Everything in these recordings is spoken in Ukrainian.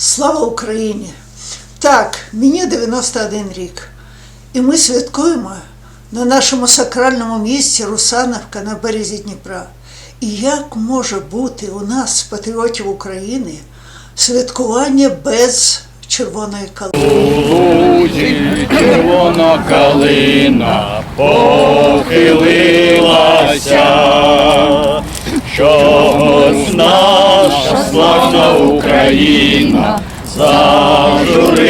Слава Україні! Так, мені 91 рік. І ми святкуємо на нашому сакральному місці Русановка на березі Дніпра. І як може бути у нас, патріотів України, святкування без червоної калини? червона калина похилилася, чогось наша славна Україна зажурилася,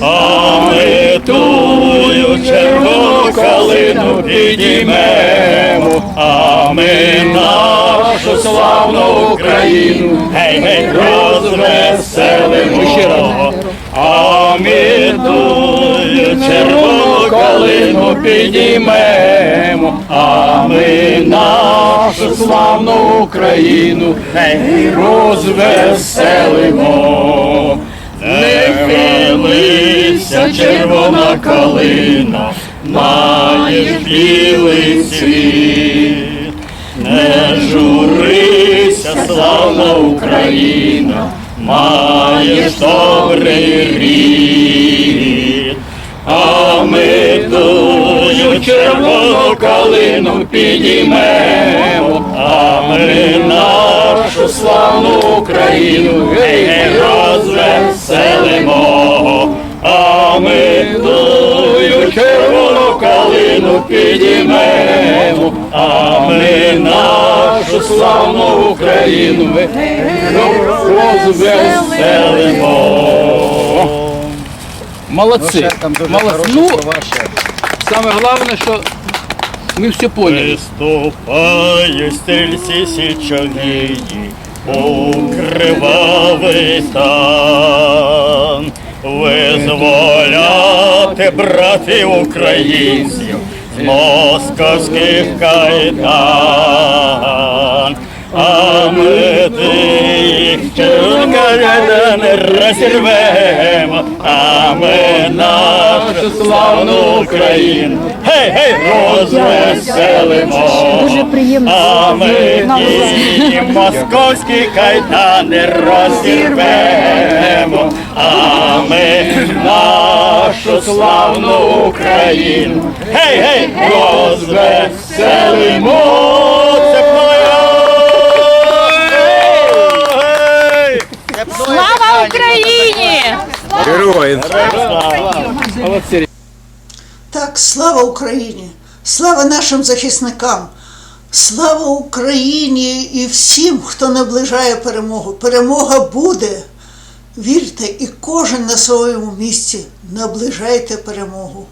а ми тую червону калину підіймемо, а ми нашу славну Україну, гей, гей, розвеселимо, а ми тую червону калину підіймемо, а ми нашу славну Україну, гей, розвеселимо. Не хилися, червона калина, маєш білий світ. Не журися, славна Україна, маєш добрий рід. А ми тую червону калину підіймемо, а ми нашу славну Україну гей, розвеселимо, а ми тую червону калину підіймемо, а ми нашу славну Україну розвеселимо. Там дуже Ну, слова ще. головне, що ми всі поняли. Приступають стрільці січовії укривавий кривавий стан, визволяти братів українців з московських кайдан. А ми тих чорка не розірвемо, а ми нашу славну Україну, гей, гей, розвеселимо. Дуже приємно А ми ті московські кайдани розірвемо, а ми нашу славну Україну, гей, гей, розвеселимо. Україні! Героям! Молодцы. Так, слава Україні! Слава нашим захисникам! Слава Україні і всім, хто наближає перемогу. Перемога буде. Вірте, і кожен на своєму місці наближайте перемогу.